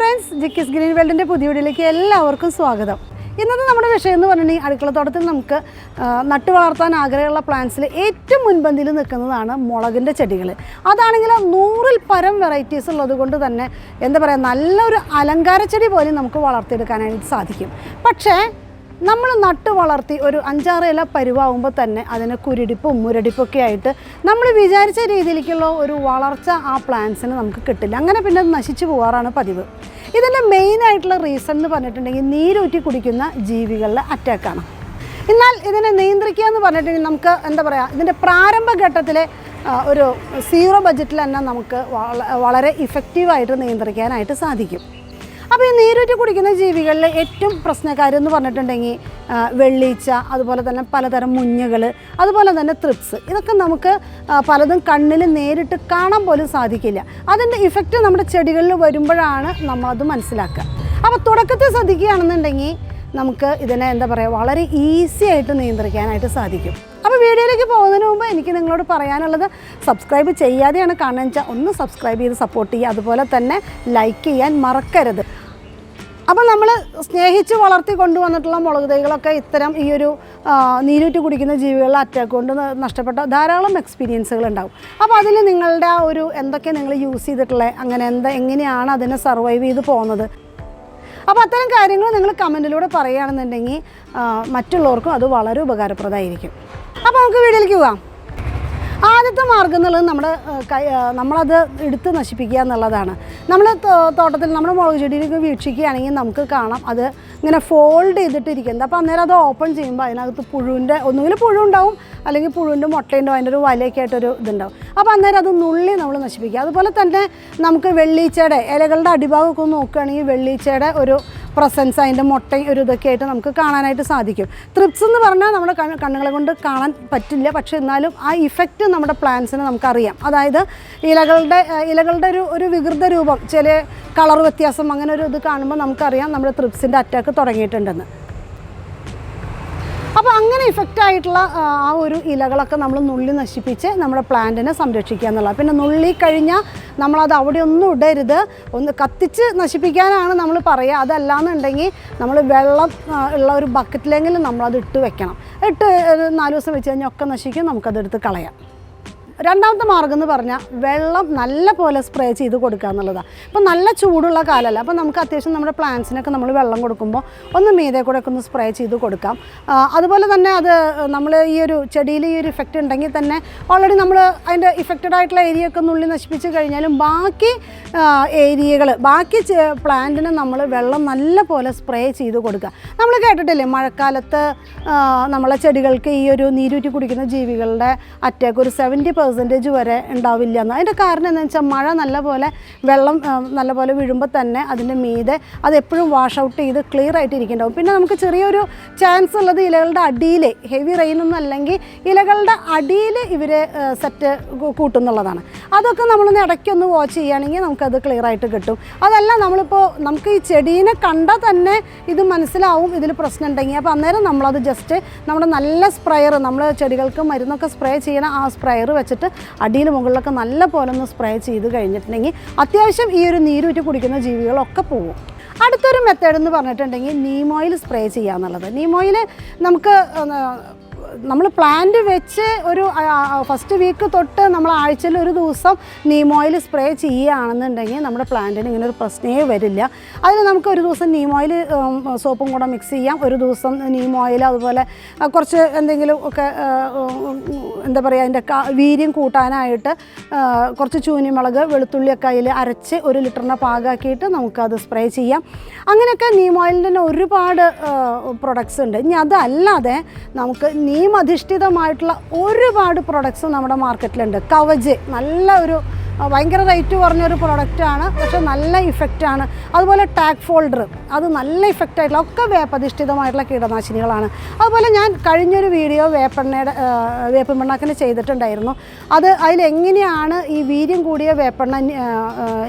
Friends ജിക്കിസ് green വേൾഡിന്റെ പുതിയ വീഡിയോയിലേക്ക് എല്ലാവർക്കും സ്വാഗതം. ഇന്നത്തെ നമ്മുടെ വിഷയം എന്ന് പറഞ്ഞിട്ടുണ്ടെങ്കിൽ അടുക്കളത്തോട്ടത്തിൽ നമുക്ക് നട്ടു വളർത്താൻ ആഗ്രഹമുള്ള പ്ലാന്റ്സിൽ ഏറ്റവും മുൻപന്തിയിൽ നിൽക്കുന്നതാണ് മുളകിന്റെ ചെടികൾ. അതാണെങ്കിൽ നൂറിൽ പരം വെറൈറ്റീസ് ഉള്ളത് കൊണ്ട് തന്നെ എന്താ പറയുക നല്ലൊരു അലങ്കാര ചെടി പോലും നമുക്ക് വളർത്തിയെടുക്കാനായിട്ട് സാധിക്കും. പക്ഷേ നമ്മൾ നട്ട് വളർത്തി ഒരു അഞ്ചാറ് ഇല പരുവാകുമ്പോൾ തന്നെ അതിന് കുരുടിപ്പും മുരടിപ്പൊക്കെ ആയിട്ട് നമ്മൾ വിചാരിച്ച രീതിയിലേക്കുള്ള ഒരു വളർച്ച ആ പ്ലാന്റ്സിന് നമുക്ക് കിട്ടില്ല. അങ്ങനെ പിന്നെ നശിച്ചു പോകാറാണ് പതിവ്. ഇതിന്റെ മെയിൻ ആയിട്ടുള്ള റീസൺ എന്ന് പറഞ്ഞിട്ടുണ്ടെങ്കിൽ നീരൂറ്റി കുടിക്കുന്ന ജീവികളുടെ അറ്റാക്കാണ് എന്നാൽ ഇതിനെ നിയന്ത്രിക്കുക എന്ന് പറഞ്ഞിട്ടുണ്ടെങ്കിൽ നമുക്ക് എന്താ പറയുക ഇതിന്റെ പ്രാരംഭഘട്ടത്തിലെ ഒരു സീറോ ബഡ്ജറ്റിൽ തന്നെ നമുക്ക് വളരെ ഇഫക്റ്റീവായിട്ട് നിയന്ത്രിക്കാനായിട്ട് സാധിക്കും. അപ്പോൾ ഈ നീരൂറ്റി കുടിക്കുന്ന ജീവികളിൽ ഏറ്റവും പ്രശ്നക്കാരെന്ന് പറഞ്ഞിട്ടുണ്ടെങ്കിൽ വെള്ളീച്ച അതുപോലെ തന്നെ പലതരം മുഞ്ഞുകൾ അതുപോലെ തന്നെ ത്രിപ്സ് ഇതൊക്കെ നമുക്ക് പലതും കണ്ണിൽ നേരിട്ട് കാണാൻ പോലും സാധിക്കില്ല. അതിന്റെ ഇഫക്റ്റ് നമ്മുടെ ചെടികളിൽ വരുമ്പോഴാണ് നമ്മളത് മനസ്സിലാക്കുക. അപ്പോൾ തുടക്കത്തിൽ ശ്രദ്ധിക്കുകയാണെന്നുണ്ടെങ്കിൽ നമുക്ക് ഇതിനെ എന്താ പറയുക വളരെ ഈസി ആയിട്ട് നിയന്ത്രിക്കാനായിട്ട് സാധിക്കും. വീഡിയോയിലേക്ക് പോകുന്നതിന് മുമ്പ് എനിക്ക് നിങ്ങളോട് പറയാനുള്ളത് സബ്സ്ക്രൈബ് ചെയ്യാതെയാണ് കാണാൻ വെച്ചാൽ ഒന്ന് സബ്സ്ക്രൈബ് ചെയ്ത് സപ്പോർട്ട് ചെയ്യുക. അതുപോലെ തന്നെ ലൈക്ക് ചെയ്യാൻ മറക്കരുത്. അപ്പോൾ നമ്മൾ സ്നേഹിച്ച് വളർത്തി കൊണ്ടുവന്നിട്ടുള്ള മുളക് തൈകളൊക്കെ ഇത്തരം ഈ ഒരു നീരൂറ്റ് കുടിക്കുന്ന ജീവികളുടെ അറ്റാക്ക് കൊണ്ട് നഷ്ടപ്പെട്ട ധാരാളം എക്സ്പീരിയൻസുകൾ ഉണ്ടാവും. അപ്പോൾ അതിൽ നിങ്ങളുടെ ആ ഒരു എന്തൊക്കെ നിങ്ങൾ യൂസ് ചെയ്തിട്ടുള്ളത് അങ്ങനെ എന്താ എങ്ങനെയാണ് അതിനെ സർവൈവ് ചെയ്ത് പോകുന്നത്? അപ്പോൾ അത്തരം കാര്യങ്ങൾ നിങ്ങൾ കമന്റിലൂടെ പറയുകയാണെന്നുണ്ടെങ്കിൽ മറ്റുള്ളവർക്കും അത് വളരെ ഉപകാരപ്രദമായിരിക്കും. അപ്പോൾ നമുക്ക് വീഡിയോയിലേക്ക് പോവാം ആദ്യത്തെ മാർഗം എന്നുള്ളത് നമ്മുടെ കൈ നമ്മളത് എടുത്ത് നശിപ്പിക്കുക എന്നുള്ളതാണ്. നമ്മൾ തോട്ടത്തിൽ നമ്മുടെ മുളക് ചെടിയിലേക്ക് വീക്ഷിക്കുകയാണെങ്കിൽ നമുക്ക് കാണാം അത് ഇങ്ങനെ ഫോൾഡ് ചെയ്തിട്ടിരിക്കുന്നത്. അപ്പോൾ അന്നേരം അത് ഓപ്പൺ ചെയ്യുമ്പോൾ അതിനകത്ത് പുഴുവിന്റെ ഒന്നുകിൽ പുഴു ഉണ്ടാവും അല്ലെങ്കിൽ പുഴുവിന്റെ മുട്ടയുണ്ടാവും അതിന്റെ ഒരു വലയൊക്കെ ആയിട്ടൊരു ഇതുണ്ടാവും. അപ്പോൾ അന്നേരം അത് നുള്ളി നമ്മൾ നശിപ്പിക്കുക. അതുപോലെ തന്നെ നമുക്ക് വെള്ളീച്ചയുടെ ഇലകളുടെ അടിഭാഗമൊക്കെ നോക്കുകയാണെങ്കിൽ വെള്ളീച്ചയുടെ ഒരു പ്രസൻസ് അതിന്റെ മുട്ടയും ഒരു ഇതൊക്കെ ആയിട്ട് നമുക്ക് കാണാനായിട്ട് സാധിക്കും. ത്രിപ്സ് എന്ന് പറഞ്ഞാൽ നമ്മുടെ കണ്ണ് കണ്ണുകളെ കൊണ്ട് കാണാൻ പറ്റില്ല. പക്ഷെ എന്നാലും ആ ഇഫക്റ്റ് നമ്മുടെ പ്ലാന്റ്സിന് നമുക്കറിയാം. അതായത് ഇലകളുടെ ഇലകളുടെ ഒരു ഒരു വികൃത രൂപം ചില കളർ വ്യത്യാസം അങ്ങനെ ഒരു ഇത് കാണുമ്പോൾ നമുക്കറിയാം നമ്മുടെ ത്രിപ്സിന്റെ അറ്റാക്ക് തുടങ്ങിയിട്ടുണ്ടെന്ന്. അപ്പോൾ അങ്ങനെ ഇഫക്റ്റ് ആയിട്ടുള്ള ആ, ഒരു ഇലകളൊക്കെ നമ്മൾ നുള്ളി നശിപ്പിച്ച് നമ്മുടെ പ്ലാന്റിനെ സംരക്ഷിക്കുക എന്നുള്ളത് പിന്നെ നുള്ളി കഴിഞ്ഞാൽ നമ്മളത് അവിടെ ഒന്നും ഇടരുത്. ഒന്ന് കത്തിച്ച് നശിപ്പിക്കാനാണ് നമ്മൾ പറയുക. അതല്ലാന്നുണ്ടെങ്കിൽ നമ്മൾ വെള്ളം ഉള്ള ഒരു ബക്കറ്റിലെങ്കിലും നമ്മളത് ഇട്ട് വെക്കണം. ഇട്ട് നാല് ദിവസം വെച്ച് കഴിഞ്ഞാൽ ഒക്കെ നശിക്കും. നമുക്കതെടുത്ത് കളയാം. രണ്ടാമത്തെ മാർഗം എന്ന് പറഞ്ഞാൽ വെള്ളം നല്ല പോലെ സ്പ്രേ ചെയ്ത് കൊടുക്കുക എന്നുള്ളതാണ് ഇപ്പം നല്ല ചൂടുള്ള കാലമല്ല അപ്പോൾ നമുക്ക് അത്യാവശ്യം നമ്മുടെ പ്ലാന്റ്സിനൊക്കെ നമ്മൾ വെള്ളം കൊടുക്കുമ്പോൾ ഒന്ന് മീതെ കൂടെ ഒക്കെ ഒന്ന് സ്പ്രേ ചെയ്ത് കൊടുക്കാം. അതുപോലെ തന്നെ അത് നമ്മൾ ഈ ഒരു ചെടിയിൽ ഈ ഒരു ഇഫക്റ്റ് ഉണ്ടെങ്കിൽ തന്നെ ഓൾറെഡി നമ്മൾ അതിന്റെ ഇഫക്റ്റഡ് ആയിട്ടുള്ള ഏരിയ ഒക്കെ നുള്ളി നശിപ്പിച്ച് കഴിഞ്ഞാലും ബാക്കി ഏരിയകൾ ബാക്കി പ്ലാന്റിന് നമ്മൾ വെള്ളം നല്ല പോലെ സ്പ്രേ ചെയ്ത് കൊടുക്കുക. നമ്മൾ കേട്ടിട്ടില്ലേ മഴക്കാലത്ത് നമ്മളെ ചെടികൾക്ക് ഈ ഒരു നീരൂറ്റി കുടിക്കുന്ന ജീവികളുടെ അറ്റാക്ക് ഒരു സെവന്റി പെർസെന്റേജ് വരെ ഉണ്ടാവില്ല. എന്ന് അതിന്റെ കാരണം എന്താണെന്ന് വെച്ചാൽ മഴ നല്ലപോലെ വെള്ളം നല്ലപോലെ വീഴുമ്പോൾ തന്നെ അതിന്റെ മീതെ അത് എപ്പോഴും വാഷ് ഔട്ട് ചെയ്ത് ക്ലിയർ ആയിട്ട് ഇരിക്കുന്നുണ്ടാവും പിന്നെ നമുക്ക് ചെറിയൊരു ചാൻസ് ഉള്ളത് ഇലകളുടെ അടിയിൽ ഹെവി റെയിൻ ഒന്നും അല്ലെങ്കിൽ ഇലകളുടെ അടിയിൽ ഇവർ സെറ്റ് കൂട്ടുന്നുള്ളതാണ്. അതൊക്കെ നമ്മളൊന്ന് ഇടയ്ക്കൊന്ന് വാച്ച് ചെയ്യുകയാണെങ്കിൽ നമുക്കത് ക്ലിയർ ആയിട്ട് കിട്ടും. അതല്ല നമ്മളിപ്പോൾ നമുക്ക് ഈ ചെടീനെ കണ്ടാൽ തന്നെ ഇത് മനസ്സിലാവും ഇതിൽ പ്രശ്നം ഉണ്ടെങ്കിൽ. അപ്പോൾ അന്നേരം നമ്മളത് ജസ്റ്റ് നമ്മുടെ നല്ല സ്പ്രേയർ നമ്മൾ ചെടികൾക്ക് മരുന്നൊക്കെ സ്പ്രേ ചെയ്യണ ആ സ്പ്രേയർ വെച്ചിട്ട് അടിയിൽ മുകളിലൊക്കെ നല്ല പോലെ ഒന്ന് സ്പ്രേ ചെയ്ത് കഴിഞ്ഞിട്ടുണ്ടെങ്കിൽ അത്യാവശ്യം ഈ ഒരു നീരൂറ്റി കുടിക്കുന്ന ജീവികളൊക്കെ പോകും. അടുത്തൊരു മെത്തേഡ് എന്ന് പറഞ്ഞിട്ടുണ്ടെങ്കിൽ നീമോയിൽ സ്പ്രേ ചെയ്യുക എന്നുള്ളത് നീമോയിൽ നമുക്ക് നമ്മൾ പ്ലാന്റ് വെച്ച് ഒരു ഫസ്റ്റ് വീക്ക് തൊട്ട് നമ്മൾ ആഴ്ചയിൽ ഒരു ദിവസം നീം ഓയിൽ സ്പ്രേ ചെയ്യുകയാണെന്നുണ്ടെങ്കിൽ നമ്മുടെ പ്ലാന്റിന് ഇങ്ങനെ ഒരു പ്രശ്നമേ വരില്ല. അതിന് നമുക്ക് ഒരു ദിവസം നീം ഓയിൽ സോപ്പും കൂടെ മിക്സ് ചെയ്യാം. ഒരു ദിവസം നീം ഓയിൽ അതുപോലെ കുറച്ച് എന്തെങ്കിലും ഒക്കെ എന്താ പറയുക അതിന്റെ വീര്യം കൂട്ടാനായിട്ട് കുറച്ച് ചൂനിമുളക് വെളുത്തുള്ളിയൊക്കെ അതിൽ അരച്ച് ഒരു ലിറ്ററിനെ പാകാക്കിയിട്ട് നമുക്കത് സ്പ്രേ ചെയ്യാം. അങ്ങനെയൊക്കെ നീം ഓയിലിന്റെ തന്നെ ഒരുപാട് പ്രൊഡക്ട്സ് ഉണ്ട്. ഇനി അതല്ലാതെ നമുക്ക് നീം അധിഷ്ഠിതമായിട്ടുള്ള ഒരുപാട് പ്രൊഡക്ട്സ് നമ്മുടെ മാർക്കറ്റിലുണ്ട് കവജ് നല്ല ഒരു ഭയങ്കര റേറ്റ് കുറഞ്ഞൊരു പ്രൊഡക്റ്റാണ് പക്ഷെ നല്ല ഇഫക്റ്റാണ് അതുപോലെ ടാഗ് ഫോൾഡർ അത് നല്ല ഇഫക്റ്റ് ആയിട്ടുള്ള ഒക്കെ വേപ്പധിഷ്ഠിതമായിട്ടുള്ള കീടനാശിനികളാണ്. അതുപോലെ ഞാൻ കഴിഞ്ഞൊരു വീഡിയോ വേപ്പെണ്ണയുടെ വേപ്പമണ്ണാക്കിന് ചെയ്തിട്ടുണ്ടായിരുന്നു. അത് അതിലെങ്ങനെയാണ് ഈ വീര്യം കൂടിയ വേപ്പെണ്ണ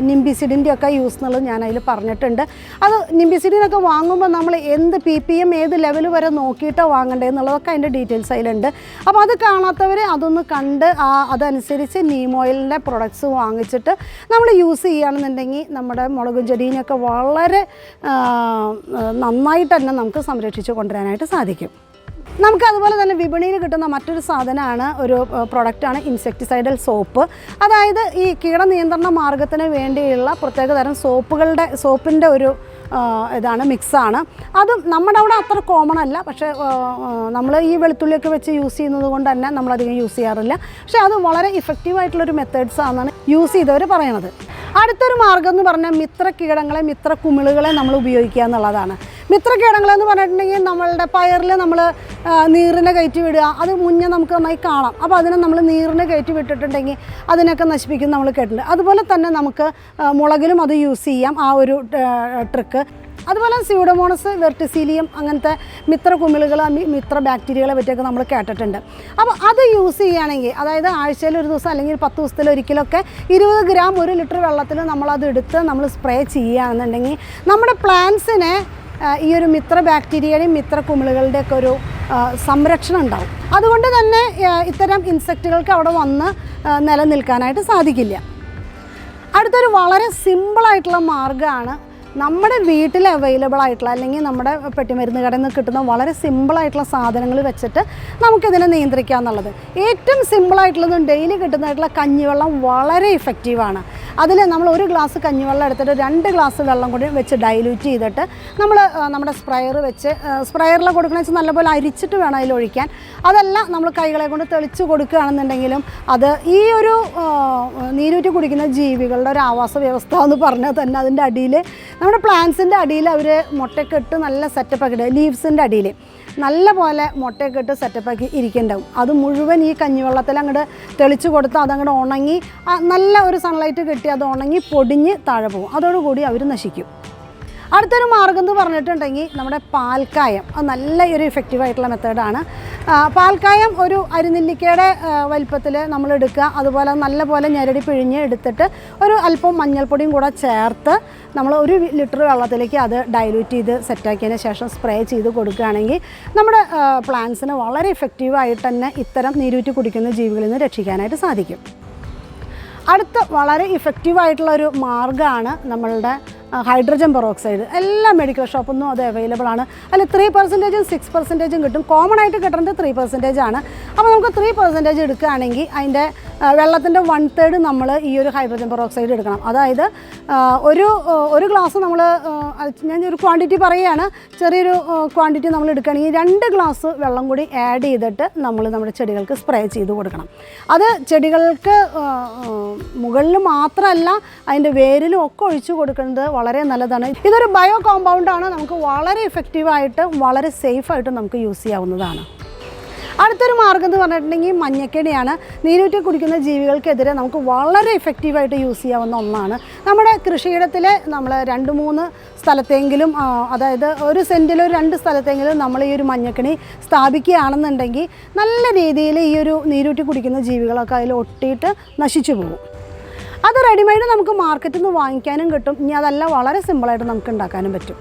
നിംബിസിഡിന്റെ ഒക്കെ യൂസ് എന്നുള്ളത് ഞാൻ അതിൽ പറഞ്ഞിട്ടുണ്ട്. അത് നിംബിസിഡിനൊക്കെ വാങ്ങുമ്പോൾ നമ്മൾ എന്ത് പി പി എം ഏത് ലെവൽ വരെ നോക്കിയിട്ടോ വാങ്ങണ്ടേ എന്നുള്ളതൊക്കെ അതിന്റെ ഡീറ്റെയിൽസ് അതിലുണ്ട്. അപ്പോൾ അത് കാണാത്തവർ അതൊന്ന് കണ്ട് അതനുസരിച്ച് നീമോയിലിന്റെ പ്രൊഡക്ട്സ് വാങ്ങിച്ചിട്ട് നമ്മൾ യൂസ് ചെയ്യുകയാണെന്നുണ്ടെങ്കിൽ നമ്മുടെ മുളകും ചെടീനൊക്കെ വളരെ നന്നായിട്ട് തന്നെ നമുക്ക് സംരക്ഷിച്ച് കൊണ്ടുവരാനായിട്ട് സാധിക്കും. നമുക്ക് അതുപോലെ തന്നെ വിപണിയിൽ കിട്ടുന്ന മറ്റൊരു സാധനമാണ് ഒരു പ്രൊഡക്റ്റാണ് ഇൻസെക്ടിസൈഡൽ സോപ്പ് അതായത് ഈ കീടനിയന്ത്രണ മാർഗത്തിന് വേണ്ടിയുള്ള പ്രത്യേകതരം സോപ്പുകളുടെ സോപ്പിന്റെ ഒരു ഇതാണ് മിക്സാണ്. അതും നമ്മുടെ അവിടെ അത്ര കോമൺ അല്ല. പക്ഷേ നമ്മൾ ഈ വെളുത്തുള്ളിയൊക്കെ വെച്ച് യൂസ് ചെയ്യുന്നത് കൊണ്ട് തന്നെ നമ്മളധികം യൂസ് ചെയ്യാറില്ല. പക്ഷേ അത് വളരെ ഇഫക്റ്റീവ് ആയിട്ടുള്ളൊരു മെത്തേഡ്സ് ആണെന്നാണ് യൂസ് ചെയ്തവർ പറയണത്. അടുത്തൊരു മാർഗം എന്ന് പറഞ്ഞാൽ മിത്ര കീടങ്ങളെ മിത്ര കുമിളുകളെ നമ്മൾ ഉപയോഗിക്കുക എന്നുള്ളതാണ്. മിത്ര കീടങ്ങളെന്ന് പറഞ്ഞിട്ടുണ്ടെങ്കിൽ നമ്മളുടെ പയറിൽ നമ്മൾ നീറിനെ കയറ്റി വിടുക അത് മുന്നേ നമുക്ക് നന്നായി കാണാം. അപ്പോൾ അതിനെ നമ്മൾ നീറിനെ കയറ്റി വിട്ടിട്ടുണ്ടെങ്കിൽ അതിനൊക്കെ നശിപ്പിക്കും നമ്മൾ കേട്ടിട്ടുണ്ട്. അതുപോലെ തന്നെ നമുക്ക് മുളകിലും അത് യൂസ് ചെയ്യാം. ആ ഒരു ട്രിക്ക്. അതുപോലെ സ്യൂഡമോണസ് വെർട്ടിസീലിയം അങ്ങനത്തെ മിത്ര കുമിളുകൾ മിത്ര ബാക്ടീരിയകളെ പറ്റിയൊക്കെ നമ്മൾ കേട്ടിട്ടുണ്ട്. അപ്പോൾ അത് യൂസ് ചെയ്യുകയാണെങ്കിൽ അതായത് ആഴ്ചയിൽ ഒരു ദിവസം അല്ലെങ്കിൽ പത്ത് ദിവസത്തിൽ ഒരിക്കലൊക്കെ ഇരുപത് ഗ്രാം ഒരു ലിറ്റർ വെള്ളത്തിൽ നമ്മളത് എടുത്ത് നമ്മൾ സ്പ്രേ ചെയ്യുകയാണെന്നുണ്ടെങ്കിൽ നമ്മുടെ പ്ലാന്റ്സിനെ ഈ ഒരു മിത്ര ബാക്ടീരിയയുടെയും മിത്ര കുമിളുകളുടെയൊക്കെ ഒരു സംരക്ഷണം ഉണ്ടാവും. അതുകൊണ്ട് തന്നെ ഇത്തരം ഇൻസെക്റ്റുകൾക്ക് അവിടെ വന്ന് നിലനിൽക്കാനായിട്ട് സാധിക്കില്ല. അടുത്തൊരു വളരെ സിമ്പിളായിട്ടുള്ള മാർഗമാണ് നമ്മുടെ വീട്ടിൽ അവൈലബിൾ ആയിട്ടുള്ള അല്ലെങ്കിൽ നമ്മുടെ പെട്ടിമരുന്ന് കടയിൽ നിന്ന് കിട്ടുന്ന വളരെ സിമ്പിളായിട്ടുള്ള സാധനങ്ങൾ വെച്ചിട്ട് നമുക്കിതിനെ നിയന്ത്രിക്കുക എന്നുള്ളത്. ഏറ്റവും സിമ്പിളായിട്ടുള്ളതും ഡെയിലി കിട്ടുന്നതായിട്ടുള്ള കഞ്ഞിവെള്ളം വളരെ ഇഫക്റ്റീവാണ് അതിൽ നമ്മൾ ഒരു ഗ്ലാസ് കഞ്ഞിവെള്ളം എടുത്തിട്ട് രണ്ട് ഗ്ലാസ് വെള്ളം കൂടി വെച്ച് ഡൈല്യൂറ്റ് ചെയ്തിട്ട് നമ്മൾ നമ്മുടെ സ്പ്രയർ വെച്ച് സ്പ്രയറിൽ കൊടുക്കണമെന്ന് വെച്ചാൽ നല്ലപോലെ അരിച്ചിട്ട് വേണം അതിൽ ഒഴിക്കാൻ. അതല്ല നമ്മൾ കൈകളെ കൊണ്ട് തെളിച്ച് കൊടുക്കുകയാണെന്നുണ്ടെങ്കിലും അത് ഈ ഒരു നീരൂറ്റി കുടിക്കുന്ന ജീവികളുടെ ഒരു ആവാസ വ്യവസ്ഥ എന്ന് പറഞ്ഞാൽ തന്നെ അതിന്റെ അടിയിൽ നമ്മുടെ പ്ലാന്റ്സിന്റെ അടിയിൽ അവർ മുട്ടയൊക്കെ ഇട്ട് നല്ല സെറ്റപ്പ് ഇടുക ലീവ്സിന്റെ അടിയിൽ നല്ല പോലെ മുട്ടയൊക്കെ ഇട്ട് സെറ്റപ്പാക്കി ഇരിക്കുന്നുണ്ടാവും അത് മുഴുവൻ ഈ കഞ്ഞിവെള്ളത്തിൽ അങ്ങോട്ട് തെളിച്ച് കൊടുത്ത് അതങ്ങോട്ട് ഉണങ്ങി നല്ല ഒരു സൺലൈറ്റ് കിട്ടി അത് ഉണങ്ങി പൊടിഞ്ഞ് താഴെ പോകും. അതോടുകൂടി അവർ നശിക്കും. അടുത്തൊരു മാർഗം എന്ന് പറഞ്ഞിട്ടുണ്ടെങ്കിൽ നമ്മുടെ പാൽക്കായം. അത് നല്ല ഒരു ഇഫക്റ്റീവ് ആയിട്ടുള്ള മെത്തേഡാണ് പാൽക്കായം ഒരു അരിനെല്ലിക്കയുടെ വലിപ്പത്തിൽ നമ്മൾ എടുക്കുക. അതുപോലെ നല്ലപോലെ ഞെരടി പിഴിഞ്ഞ് എടുത്തിട്ട് ഒരു അല്പം മഞ്ഞൾപ്പൊടിയും കൂടെ ചേർത്ത് നമ്മൾ ഒരു ലിറ്റർ വെള്ളത്തിലേക്ക് അത് ഡൈലൂറ്റ് ചെയ്ത് സെറ്റാക്കിയതിന് ശേഷം സ്പ്രേ ചെയ്ത് കൊടുക്കുകയാണെങ്കിൽ നമ്മുടെ പ്ലാന്റ്സിന് വളരെ ഇഫക്റ്റീവായിട്ട് തന്നെ ഇത്തരം നീരൂറ്റി കുടിക്കുന്ന ജീവികളിൽ നിന്ന് രക്ഷിക്കാനായിട്ട് സാധിക്കും. അടുത്ത വളരെ ഇഫക്റ്റീവ് ആയിട്ടുള്ള ഒരു മാർഗമാണ് നമ്മളുടെ ഹൈഡ്രജൻ പെറോക്സൈഡ്. എല്ലാ മെഡിക്കൽ ഷോപ്പിൽ നിന്നും അത് അവൈലബിൾ ആണ്. അതിൽ ത്രീ പെർസെന്റേജും സിക്സ് പെർസെന്റേജും കിട്ടും. കോമൺ ആയിട്ട് കിട്ടുന്നത് ത്രീ പെർസെന്റേജ് ആണ്. അപ്പോൾ നമുക്ക് ത്രീ പെർസെന്റേജ് എടുക്കുകയാണെങ്കിൽ അതിന്റെ വെള്ളത്തിന്റെ വൺ തേർഡ് നമ്മൾ ഈ ഒരു ഹൈഡ്രജൻ പെറോക്സൈഡ് എടുക്കണം. അതായത് ഒരു ഒരു ഗ്ലാസ് നമ്മൾ ഞാൻ ഒരു ക്വാണ്ടിറ്റി പറയുകയാണ്. ചെറിയൊരു ക്വാണ്ടിറ്റി നമ്മൾ എടുക്കുകയാണെങ്കിൽ രണ്ട് ഗ്ലാസ് വെള്ളം കൂടി ആഡ് ചെയ്തിട്ട് നമ്മൾ നമ്മുടെ ചെടികൾക്ക് സ്പ്രേ ചെയ്ത് കൊടുക്കണം. അത് ചെടികൾക്ക് മുകളിൽ മാത്രമല്ല അതിന്റെ വേരിലും ഒക്കെ ഒഴിച്ചു കൊടുക്കുന്നത് വളരെ നല്ലതാണ്. ഇതൊരു ബയോ കോമ്പൗണ്ടാണ് നമുക്ക് വളരെ ഇഫക്റ്റീവായിട്ട് വളരെ സേഫായിട്ട് നമുക്ക് യൂസ് ചെയ്യാവുന്നതാണ്. അടുത്തൊരു മാർഗം എന്ന് പറഞ്ഞിട്ടുണ്ടെങ്കിൽ മഞ്ഞക്കെണിയാണ്. നീരൂറ്റി കുടിക്കുന്ന ജീവികൾക്കെതിരെ നമുക്ക് വളരെ എഫക്റ്റീവായിട്ട് യൂസ് ചെയ്യാവുന്ന ഒന്നാണ്. നമ്മുടെ കൃഷിയിടത്തിൽ നമ്മൾ രണ്ട് മൂന്ന് സ്ഥലത്തെങ്കിലും അതായത് ഒരു സെന്റിൽ ഒരു രണ്ട് സ്ഥലത്തെങ്കിലും നമ്മൾ ഈ ഒരു മഞ്ഞക്കിണി സ്ഥാപിക്കുകയാണെന്നുണ്ടെങ്കിൽ നല്ല രീതിയിൽ ഈ ഒരു നീരൂറ്റി കുടിക്കുന്ന ജീവികളൊക്കെ അതിൽ ഒട്ടിയിട്ട് നശിച്ചു പോകും. അത് റെഡിമെയ്ഡ് നമുക്ക് മാർക്കറ്റിൽ നിന്ന് വാങ്ങിക്കാനും കിട്ടും. ഇനി അതല്ല വളരെ സിമ്പിളായിട്ട് നമുക്ക് ഉണ്ടാക്കാനും പറ്റും.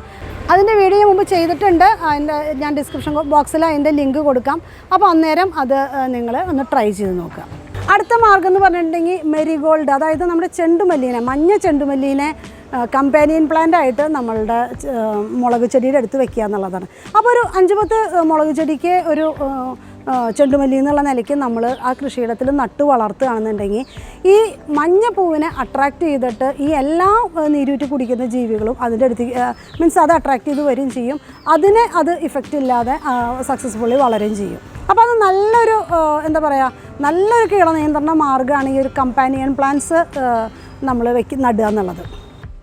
അതിന്റെ വീഡിയോ മുമ്പ് ചെയ്തിട്ടുണ്ട്. അതിന്റെ ഞാൻ ഡിസ്ക്രിപ്ഷൻ ബോക്സിൽ അതിന്റെ ലിങ്ക് കൊടുക്കാം. അപ്പോൾ അന്നേരം അത് നിങ്ങൾ ഒന്ന് ട്രൈ ചെയ്ത് നോക്കുക. അടുത്ത മാർഗം എന്ന് പറഞ്ഞിട്ടുണ്ടെങ്കിൽ മെരിഗോൾഡ് അതായത് നമ്മുടെ ചെണ്ടുമല്ലീനെ മഞ്ഞ ചെണ്ടുമല്ലീനെ കമ്പാനിയൻ പ്ലാന്റ് ആയിട്ട് നമ്മളുടെ മുളക് ചെടിയുടെ അടുത്ത് വെക്കുക എന്നുള്ളതാണ്. അപ്പോൾ ഒരു അഞ്ച് പത്ത് മുളക് ചെടിക്ക് ഒരു ചെണ്ടുമല്ലി എന്നുള്ള നിലയ്ക്ക് നമ്മൾ ആ കൃഷിയിടത്തിൽ നട്ടു വളർത്തുകയാണെന്നുണ്ടെങ്കിൽ ഈ മഞ്ഞ പൂവിനെ അട്രാക്റ്റ് ചെയ്തിട്ട് ഈ എല്ലാ നീരൂറ്റി കുടിക്കുന്ന ജീവികളും അതിന്റെ അടുത്ത് മീൻസ് അത് അട്രാക്റ്റ് ചെയ്ത് വരികയും ചെയ്യും. അതിനെ അത് ഇഫക്റ്റ് ഇല്ലാതെ സക്സസ്ഫുള്ളി വളരുകയും ചെയ്യും. അപ്പോൾ അത് നല്ലൊരു എന്താ പറയുക നല്ലൊരു കീടനിയന്ത്രണ മാർഗമാണ് ഈ ഒരു കമ്പാനിയൻ പ്ലാന്റ്സ് നമ്മൾ വെക്ക് നടുക എന്നുള്ളത്.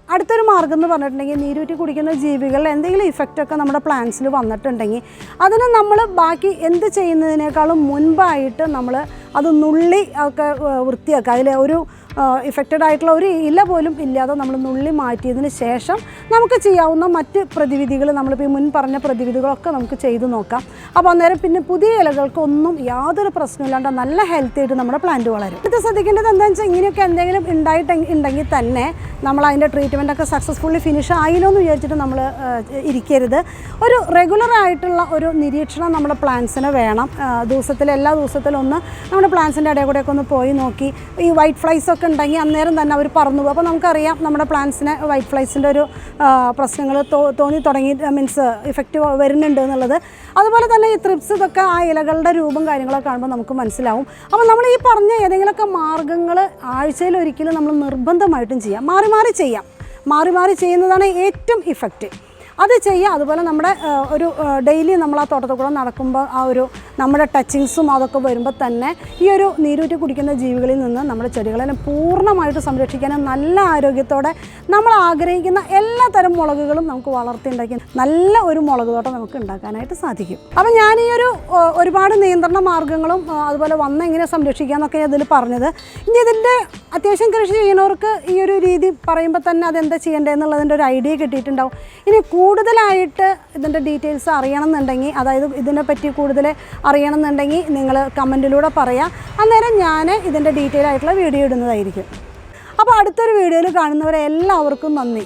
അടുത്തൊരു മാർഗം എന്ന് പറഞ്ഞിട്ടുണ്ടെങ്കിൽ നീരൂറ്റി കുടിക്കുന്ന ജീവികളിൽ എന്തെങ്കിലും ഇഫക്റ്റ് ഒക്കെ നമ്മുടെ പ്ലാന്റ്സിൽ വന്നിട്ടുണ്ടെങ്കിൽ അതിന് നമ്മൾ ബാക്കി എന്ത് ചെയ്യുന്നതിനേക്കാളും മുൻപായിട്ട് നമ്മൾ അത് നുള്ളി ഒക്കെ വൃത്തിയാക്കുക. അതിൽ ഒരു ഇഫക്റ്റഡ് ആയിട്ടുള്ള ഒരു ഇല പോലും ഇല്ലാതെ നമ്മൾ നുള്ളി മാറ്റിയതിന് ശേഷം നമുക്ക് ചെയ്യാവുന്ന മറ്റ് പ്രതിവിധികൾ നമ്മളിപ്പോൾ ഈ മുൻ പറഞ്ഞ പ്രതിവിധികളൊക്കെ നമുക്ക് ചെയ്തു നോക്കാം. അപ്പോൾ അന്നേരം പിന്നെ പുതിയ ഇലകൾക്കൊന്നും യാതൊരു പ്രശ്നമില്ലാണ്ട് നല്ല ഹെൽത്തി ആയിട്ട് നമ്മുടെ പ്ലാന്റ് വളരും. ഇത് ശ്രദ്ധിക്കേണ്ടത് എന്താണെന്ന് വെച്ചാൽ ഇങ്ങനെയൊക്കെ എന്തെങ്കിലും ഉണ്ടായിട്ട് ഉണ്ടെങ്കിൽ തന്നെ നമ്മൾ അതിന്റെ ട്രീറ്റ്മെന്റ് ഒക്കെ സക്സസ്ഫുള്ളി ഫിനിഷ് ആയില്ലോ എന്ന് വിചാരിച്ചിട്ട് നമ്മൾ ഇരിക്കരുത്. ഒരു റെഗുലർ ആയിട്ടുള്ള ഒരു നിരീക്ഷണം നമ്മുടെ പ്ലാന്റ്സിന് വേണം. ദിവസത്തിൽ എല്ലാ ദിവസത്തിലും ഒന്ന് നമ്മുടെ പ്ലാന്റ്സിന്റെ ഇടയിൽ കൂടെയൊക്കെ ഒന്ന് പോയി നോക്കി. ഈ വൈറ്റ് ഫ്ലൈസ് ഒക്കെ ഉണ്ടെങ്കിൽ അന്നേരം തന്നെ അവർ പറന്നു പോകും. അപ്പോൾ നമുക്കറിയാം നമ്മുടെ പ്ലാന്റ്സിന് വൈറ്റ് ഫ്ലൈസിന്റെ ഒരു പ്രശ്നങ്ങൾ തോന്നി തുടങ്ങി മീൻസ് ഇഫക്റ്റ് വരുന്നുണ്ട് എന്നുള്ളത്. അതുപോലെ തന്നെ ഈ ത്രിപ്സ് ഇതൊക്കെ ആ ഇലകളുടെ രൂപം കാര്യങ്ങളൊക്കെ കാണുമ്പോൾ നമുക്ക് മനസ്സിലാവും. അപ്പോൾ നമ്മൾ ഈ പറഞ്ഞ ഏതെങ്കിലുമൊക്കെ മാർഗങ്ങൾ ആഴ്ചയിൽ ഒരിക്കലും നമ്മൾ നിർബന്ധമായിട്ടും ചെയ്യാം. മാറി മാറി ചെയ്യാം. മാറി മാറി ചെയ്യുന്നതാണ് ഏറ്റവും ഇഫക്റ്റ് അത് ചെയ്യുക. അതുപോലെ നമ്മുടെ ഒരു ഡെയിലി നമ്മൾ ആ തോട്ടത്തിൽ കൂടെ നടക്കുമ്പോൾ ആ ഒരു നമ്മുടെ ടച്ചിങ്സും അതൊക്കെ വരുമ്പോൾ തന്നെ ഈ ഒരു നീരൂറ്റി കുടിക്കുന്ന ജീവികളിൽ നിന്ന് നമ്മുടെ ചെടികളെ പൂർണമായിട്ട് സംരക്ഷിക്കാനും നല്ല ആരോഗ്യത്തോടെ നമ്മൾ ആഗ്രഹിക്കുന്ന എല്ലാ തരം മുളകുകളും നമുക്ക് വളർത്തിയുണ്ടാക്കി നല്ല ഒരു മുളക് തോട്ടം നമുക്ക് ഉണ്ടാക്കാനായിട്ട് സാധിക്കും. അപ്പം ഞാൻ ഈ ഒരു ഒരുപാട് നിയന്ത്രണ മാർഗങ്ങളും അതുപോലെ വന്ന് എങ്ങനെ സംരക്ഷിക്കാമെന്നൊക്കെ ഇതിൽ പറഞ്ഞത്. ഇനി ഇതിന്റെ അത്യാവശ്യം കൃഷി ചെയ്യുന്നവർക്ക് ഈ ഒരു രീതി പറയുമ്പോൾ തന്നെ അതെന്താ ചെയ്യേണ്ടത് എന്നുള്ളതിന്റെ ഒരു ഐഡിയ കിട്ടിയിട്ടുണ്ടാവും. ഇനി കൂടുതലായിട്ട് ഇതിന്റെ ഡീറ്റെയിൽസ് അറിയണമെന്നുണ്ടെങ്കിൽ അതായത് ഇതിനെപ്പറ്റി കൂടുതൽ അറിയണമെന്നുണ്ടെങ്കിൽ നിങ്ങൾ കമന്റിലൂടെ പറയാം. അന്നേരം ഞാൻ ഇതിന്റെ ഡീറ്റെയിൽ ആയിട്ടുള്ള വീഡിയോ ഇടുന്നതായിരിക്കും. അപ്പോൾ അടുത്തൊരു വീഡിയോയിൽ കാണുന്നവരെ എല്ലാവർക്കും നന്ദി.